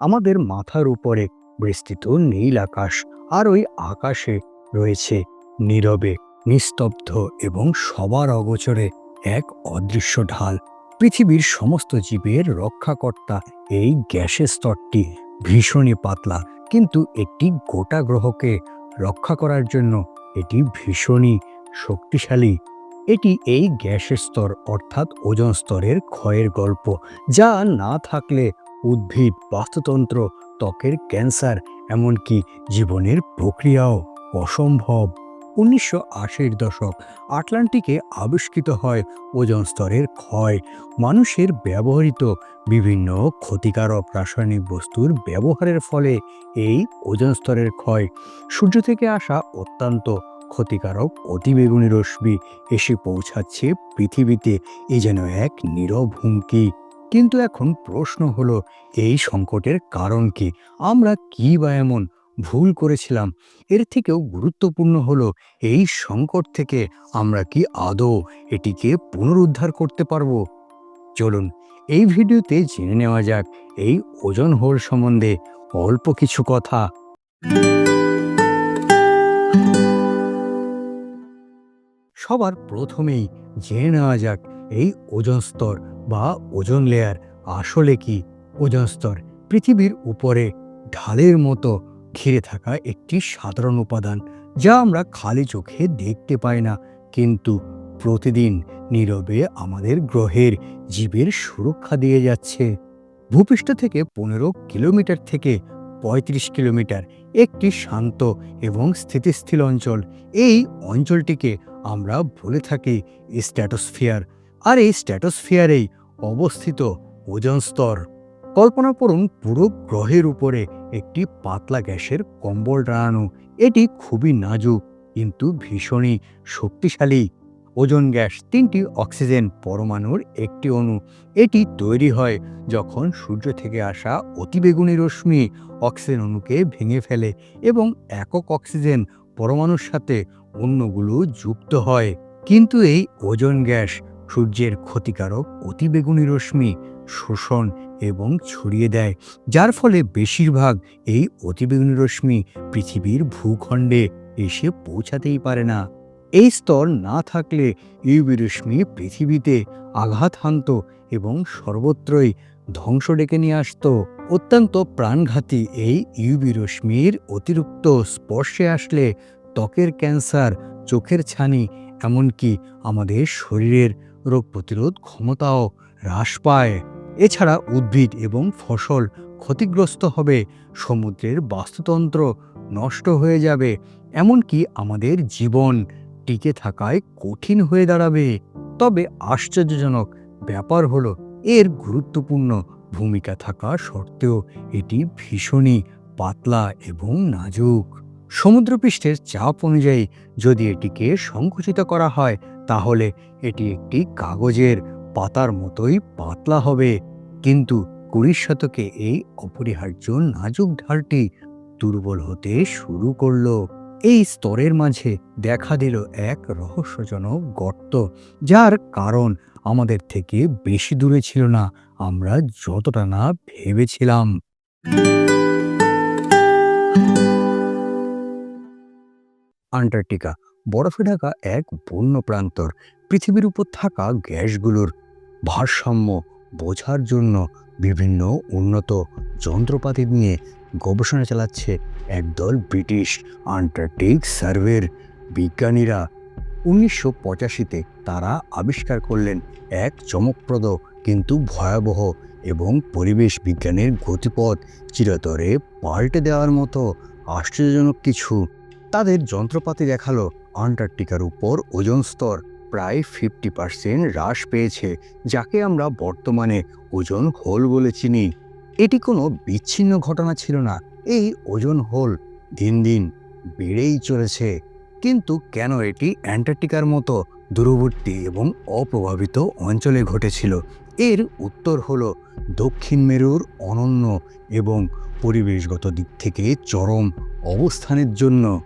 আমাদের মাথার উপরে বিস্তৃত নীল আকাশ আর ওই আকাশে রয়েছে নীরবে, নিস্তব্ধ এবং সবার অগোচরে এক অদৃশ্য ঢাল। পৃথিবীর সমস্ত জীবের রক্ষাকর্তা এই গ্যাসের স্তরটি ভীষণই পাতলা, কিন্তু একটি গোটা গ্রহকে রক্ষা করার জন্য এটি ভীষণই শক্তিশালী। এটি এই গ্যাসের স্তর অর্থাৎ ওজন স্তরের ক্ষয়ের গল্প, যা না থাকলে উদ্ভিদ, বাস্তুতন্ত্র, ত্বকের ক্যান্সার, এমনকি জীবনের প্রক্রিয়াও অসম্ভব। উনিশশো আশির দশক আটলান্টিকে আবিষ্কৃত হয় ওজন স্তরের ক্ষয়। মানুষের ব্যবহৃত বিভিন্ন ক্ষতিকারক রাসায়নিক বস্তুর ব্যবহারের ফলে এই ওজন স্তরের ক্ষয়। সূর্য থেকে আসা অত্যন্ত ক্ষতিকারক অতিবেগুনি রশ্মি এসে পৌঁছাচ্ছে পৃথিবীতে। এ যেন এক নীরব হুমকি। কিন্তু এখন প্রশ্ন হলো, এই সংকটের কারণ কি? আমরা কি বা এমন ভুল করেছিলাম? এর থেকেও গুরুত্বপূর্ণ হলো, এই সংকট থেকে আমরা কি আদৌ এটিকে পুনরুদ্ধার করতে পারব? চলুন, এই ভিডিওতে জেনে নেওয়া যাক, এই ওজন হোল সম্বন্ধে অল্প কিছু কথা। সবার প্রথমেই জেনে নেওয়া যাক, এই ওজন স্তর বা ওজন লেয়ার আসলে কি? ওজন স্তর পৃথিবীর উপরে ঢালের মতো ঘিরে থাকা একটি সাধারণ উপাদান যা আমরা খালি চোখে দেখতে পাই না। কিন্তু প্রতিদিন নীরবে আমাদের গ্রহের জীবের সুরক্ষা দিয়ে যাচ্ছে। ভূপৃষ্ঠ থেকে পনেরো কিলোমিটার থেকে পঁয়ত্রিশ কিলোমিটার একটি শান্ত এবং স্থিতিস্থির অঞ্চল। এই অঞ্চলটিকে আমরা বলে থাকি স্ট্যাটোস্ফিয়ার আর এই স্ট্যাটোস্ফিয়ারেই অবস্থিত ওজন স্তর। কল্পনা করুন, পুরো গ্রহের উপরে একটি পাতলা গ্যাসের কম্বল টানানো। এটি খুবই নাজুক, কিন্তু ভীষণই শক্তিশালী। ওজন গ্যাস তিনটি অক্সিজেন পরমাণুর একটি অণু। এটি তৈরি হয় যখন সূর্য থেকে আসা অতিবেগুনি রশ্মি অক্সিজেন অণুকে ভেঙে ফেলে এবং একক অক্সিজেন পরমাণুর সাথে অন্যগুলো যুক্ত হয়। কিন্তু এই ওজন গ্যাস সূর্যের ক্ষতিকারক অতিবেগুনি রশ্মি শোষণ এবং ছড়িয়ে দেয়, যার ফলে বেশিরভাগ এই অতিবেগুনি রশ্মি পৃথিবীর ভূখণ্ডে এসে পৌঁছাতেই পারে না। এই স্তর না থাকলে ইউবি রশ্মি পৃথিবীতে আঘাত হানত এবং সর্বত্রই ধ্বংস ডেকে নিয়ে আসতো। অত্যন্ত প্রাণঘাতী এই ইউবি রশ্মির অতিরিক্ত স্পর্শে আসলে ত্বকের ক্যান্সার, চোখের ছানি, এমনকি আমাদের শরীরের রোগ প্রতিরোধ ক্ষমতাও হ্রাস পায়। এছাড়া উদ্ভিদ এবং ফসল ক্ষতিগ্রস্ত হবে, সমুদ্রের বাস্তুতন্ত্র নষ্ট হয়ে যাবে, এমনকি আমাদের জীবন টিকে থাকায় কঠিন হয়ে দাঁড়াবে। তবে আশ্চর্যজনক ব্যাপার হলো, এর গুরুত্বপূর্ণ ভূমিকা থাকা সত্ত্বেও এটি ভীষণই পাতলা এবং নাজুক। সমুদ্রপৃষ্ঠের চাপ অনুযায়ী যদি এটিকে সংকুচিত করা হয়, তাহলে এটি একটি কাগজের পাতার মতোই পাতলা হবে। কিন্তু কুড়ির শতকে এই অপরিহার্য নাজুক ঢালটি দুর্বল হতে শুরু করল। এই স্তরের মাঝে দেখা দিল এক রহস্যজনক গর্ত, যার কারণ আমাদের থেকে বেশি দূরে ছিল না, আমরা যতটা না ভেবেছিলাম। আন্টার্কটিকা বরফে ঢাকা এক বন্য প্রান্তর পৃথিবীর উপর থাকা গ্যাসগুলোর ভারসাম্য বোঝার জন্য বিভিন্ন উন্নত যন্ত্রপাতি নিয়ে গবেষণা চালাচ্ছে একদল ব্রিটিশ আন্টার্কটিক সার্ভের বিজ্ঞানীরা। উনিশশো পঁচাশিতে তারা আবিষ্কার করলেন এক চমকপ্রদ কিন্তু ভয়াবহ এবং পরিবেশ বিজ্ঞানের গতিপথ চিরতরে পাল্টে দেওয়ার মতো আশ্চর্যজনক কিছু। তাদের যন্ত্রপাতি দেখাল আন্টার্কটিকার উপর ওজন স্তর। প্রায় ফিফটি পার্সেন্ট হ্রাস পেয়েছে, যাকে আমরা বর্তমানে ওজন হোল বলে চিনি। এটি কোনো বিচ্ছিন্ন ঘটনা ছিল না, এই ওজন হোল দিন দিন বেড়েই চলেছে। কিন্তু কেন এটি অ্যান্টার্কটিকার মতো দূরবর্তী এবং অপ্রভাবিত অঞ্চলে ঘটেছিল? এর উত্তর হল দক্ষিণ মেরুর অনন্য এবং পরিবেশগত দিক থেকে চরম অবস্থানের জন্য।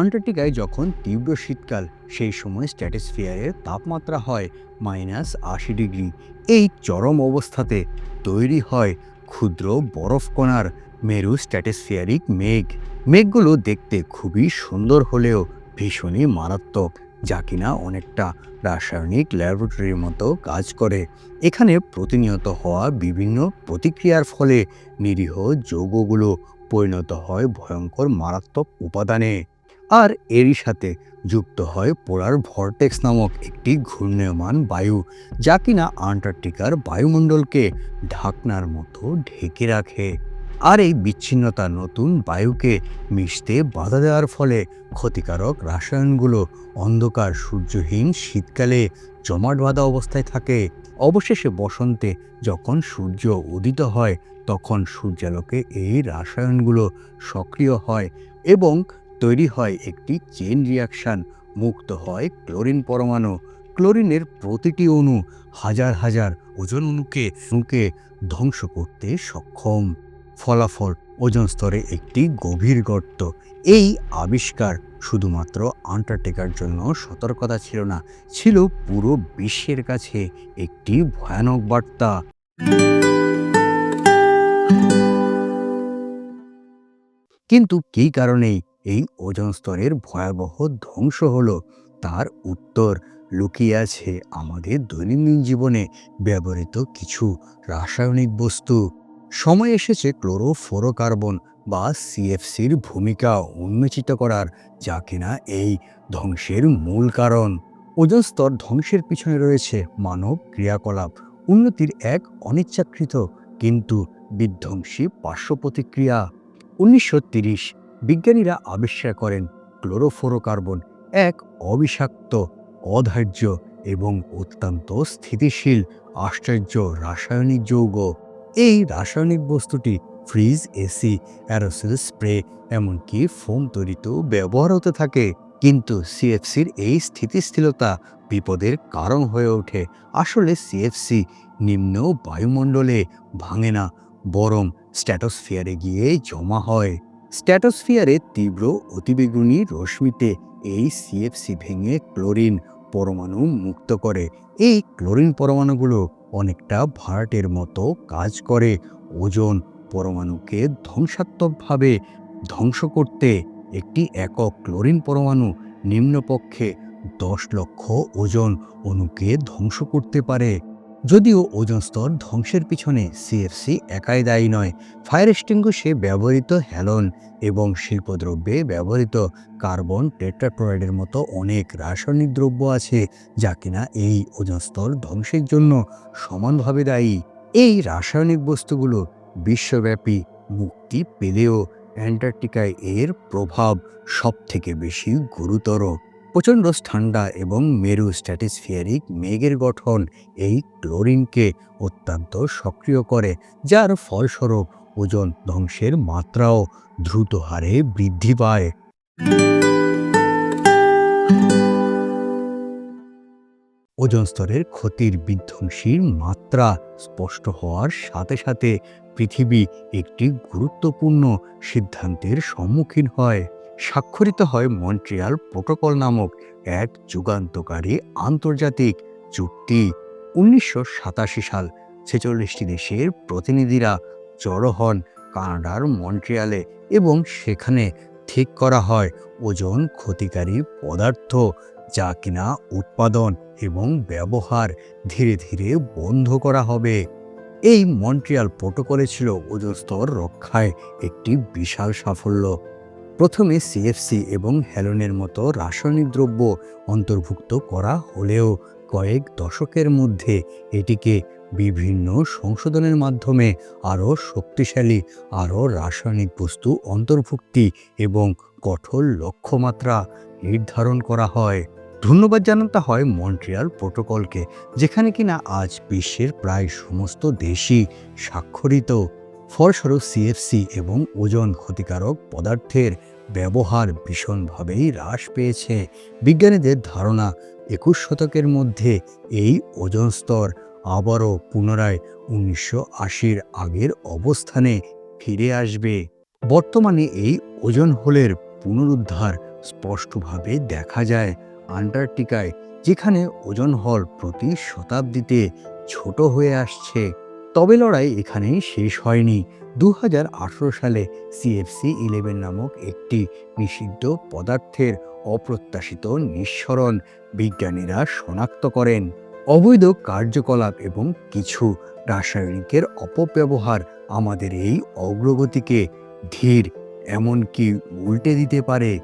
আন্টার্কটিকায় যখন তীব্র শীতকাল, সেই সময় স্ট্র্যাটোস্ফিয়ারের তাপমাত্রা হয় মাইনাস আশি ডিগ্রি। এই চরম অবস্থাতে তৈরি হয় ক্ষুদ্র বরফকণার মেরু স্ট্র্যাটোস্ফিয়ারিক মেঘ। মেঘগুলো দেখতে খুবই সুন্দর হলেও ভীষণই মারাত্মক, যা কিনা অনেকটা রাসায়নিক ল্যাবরেটরির মতো কাজ করে। এখানে প্রতিনিয়ত হওয়া বিভিন্ন প্রতিক্রিয়ার ফলে নিরীহ যৌগগুলো পরিণত হয় ভয়ঙ্কর মারাত্মক উপাদানে। আর এরই সাথে যুক্ত হয় পোলার ভর্টেক্স নামক একটি ঘূর্ণায়মান বায়ু, যা কিনা আন্টার্কটিকার বায়ুমণ্ডলকে ঢাকনার মতো ঢেকে রাখে। আর এই বিচ্ছিন্নতা নতুন বায়ুকে মিশতে বাধা দেওয়ার ফলে ক্ষতিকারক রাসায়নগুলো অন্ধকার, সূর্যহীন, শীতকালে জমাট বাঁধা অবস্থায় থাকে। অবশেষে বসন্তে যখন সূর্য উদিত হয়, তখন সূর্যালোকে এই রাসায়নগুলো সক্রিয় হয় এবং তৈরি হয় একটি চেন রিয়াকশন মুক্ত হয় ক্লোরিন পরমাণু। ক্লোরিনের প্রতিটি অণু হাজার হাজার ওজন অণুকে অণুকে ধ্বংস করতে সক্ষম। ফলাফল ওজন স্তরে একটি গভীর গর্ত। এই আবিষ্কার শুধুমাত্র আন্টার্কটিকার জন্য সতর্কতা ছিল না, ছিল পুরো বিশ্বের কাছে একটি ভয়ানক বার্তা। কিন্তু কী কারণেই এই ওজন স্তরের ভয়াবহ ধ্বংস হলো। তার উত্তর লুকিয়ে আছে আমাদের দৈনন্দিন জীবনে ব্যবহৃত কিছু রাসায়নিক বস্তু। সময় এসেছে ক্লোরোফ্লোরোকার্বন বা সিএফসির ভূমিকা উন্মোচিত করার, যা কিনা এই ধ্বংসের মূল কারণ। ওজন স্তর ধ্বংসের পিছনে রয়েছে মানব ক্রিয়াকলাপ, উন্নতির এক অনিচ্ছাকৃত কিন্তু বিধ্বংসী পার্শ্ব প্রতিক্রিয়া উনিশশো বিজ্ঞানীরা আবিষ্কার করেন ক্লোরোফ্লোরোকার্বন এক অবিষাক্ত অধার্য এবং অত্যন্ত স্থিতিশীল, আশ্চর্য রাসায়নিক যৌগ। এই রাসায়নিক বস্তুটি ফ্রিজ, এসি, অ্যারোসেল স্প্রে এমনকি ফোম তৈরিতেও ব্যবহার হতে থাকে। কিন্তু সিএফসির এই স্থিতিশীলতা বিপদের কারণ হয়ে ওঠে। আসলে সিএফসি নিম্ন বায়ুমণ্ডলে ভাঙে না, বরং স্ট্যাটোস্ফিয়ারে গিয়ে জমা হয়। স্ট্যাটোস্ফিয়ারে তীব্র, অতিবেগুনি রশ্মিতে এই সিএফসি ভেঙে ক্লোরিন পরমাণু মুক্ত করে। এই ক্লোরিন পরমাণুগুলো অনেকটা ভার্টের মতো কাজ করে। ওজন পরমাণুকে ধ্বংসাত্মকভাবে ধ্বংস করতে একটি একক ক্লোরিন পরমাণু নিম্নপক্ষে দশ লক্ষ ওজন অণুকে ধ্বংস করতে পারে। যদিও ওজন স্তর ধ্বংসের পিছনে সিএফসি একাই দায়ী নয় ফায়ার এক্সটিংগুশে ব্যবহৃত হ্যালন এবং শিল্পদ্রব্যে ব্যবহৃত কার্বন টেট্রাক্লোরাইডের মতো অনেক রাসায়নিক দ্রব্য আছে যা কিনা এই ওজন স্তর ধ্বংসের জন্য সমানভাবে দায়ী। এই রাসায়নিক বস্তুগুলো বিশ্বব্যাপী মুক্তি পেলেও অ্যান্টার্কটিকায় এর প্রভাব সবথেকে বেশি গুরুতর। প্রচণ্ড ঠান্ডা এবং মেরু স্ট্যাটিসফিয়ারিক মেঘের গঠন এই ক্লোরিনকে অত্যন্ত সক্রিয় করে, যার ফলস্বরূপ ওজন ধ্বংসের মাত্রাও দ্রুত হারে বৃদ্ধি পায়। ওজন স্তরের ক্ষতির বিধ্বংসীর মাত্রা স্পষ্ট হওয়ার সাথে সাথে পৃথিবী একটি গুরুত্বপূর্ণ সিদ্ধান্তের সম্মুখীন হয়। স্বাক্ষরিত হয় মন্ট্রিয়াল প্রোটোকল নামক এক যুগান্তকারী আন্তর্জাতিক চুক্তি। উনিশশো সাতাশি সাল ছেচল্লিশটি দেশের প্রতিনিধিরা জড়ো হন কানাডার মন্ট্রিয়ালে এবং সেখানে ঠিক করা হয় ওজন ক্ষতিকারী পদার্থ যা কিনা উৎপাদন এবং ব্যবহার ধীরে ধীরে বন্ধ করা হবে। এই মন্ট্রিয়াল প্রোটোকলে ছিল ওজন স্তর রক্ষায় একটি বিশাল সাফল্য। প্রথমে সিএফসি এবং হ্যালোনের মতো রাসায়নিক দ্রব্য অন্তর্ভুক্ত করা হলেও কয়েক দশকের মধ্যে এটিকে বিভিন্ন সংশোধনের মাধ্যমে আরও শক্তিশালী, আরও রাসায়নিক বস্তু অন্তর্ভুক্তি এবং কঠোর লক্ষ্যমাত্রা নির্ধারণ করা হয়। ধন্যবাদ জানাতে হয় মন্ট্রিয়াল প্রোটোকলকে, যেখানে কিনা আজ বিশ্বের প্রায় সমস্ত দেশই স্বাক্ষরিত। ফলস্বরূপ সিএফসি এবং ওজন ক্ষতিকারক পদার্থের ব্যবহার ভীষণভাবেই হ্রাস পেয়েছে। বিজ্ঞানীদের ধারণা, একুশ শতকের মধ্যে এই ওজন স্তর আবারও পুনরায় উনিশশো আশির আগের অবস্থানে ফিরে আসবে। বর্তমানে এই ওজন হোলের পুনরুদ্ধার স্পষ্টভাবে দেখা যায় আন্টার্কটিকায়, যেখানে ওজন হল প্রতি শতাব্দীতে ছোট হয়ে আসছে। তবে লড়াই এখানেই শেষ হয়নি। দু হাজার আঠেরো সালে সিএফসি ইলেভেন নামক একটি নিষিদ্ধ পদার্থের অপ্রত্যাশিত নিঃসরণ বিজ্ঞানীরা শনাক্ত করেন। অবৈধ কার্যকলাপ এবং কিছু রাসায়নিকের অপব্যবহার আমাদের এই অগ্রগতিকে ধীর, এমনকি উল্টে দিতে পারে।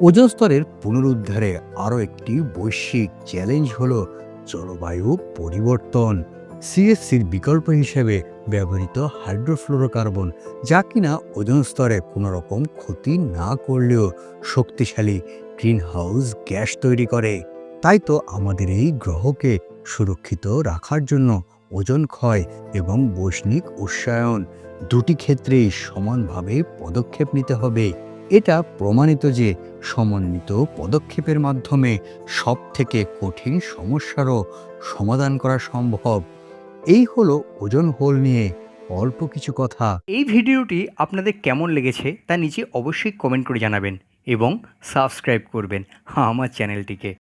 ওজন স্তরের পুনরুদ্ধারে আরও একটি বৈশ্বিক চ্যালেঞ্জ হল জলবায়ু পরিবর্তন। সিএসসির বিকল্প হিসেবে ব্যবহৃত হাইড্রোফ্লোরোকার্বন, যা কিনা ওজন স্তরে কোনো রকম ক্ষতি না করলেও শক্তিশালী গ্রিনহাউস গ্যাস তৈরি করে। তাই তো আমাদের এই গ্রহকে সুরক্ষিত রাখার জন্য ওজন ক্ষয় এবং বৈষ্ণিক উষ্ণায়ন দুটি ক্ষেত্রেই সমানভাবে পদক্ষেপ নিতে হবে। এটা প্রমাণিত যে সমন্বিত পদক্ষেপের মাধ্যমে সব থেকে কঠিন সমস্যারও সমাধান করা সম্ভব। এই হলো ওজন হোল নিয়ে অল্প কিছু কথা। এই ভিডিওটি আপনাদের কেমন লেগেছে তা নিচে অবশ্যই কমেন্ট করে জানাবেন এবং সাবস্ক্রাইব করবেন আমার চ্যানেলটিকে।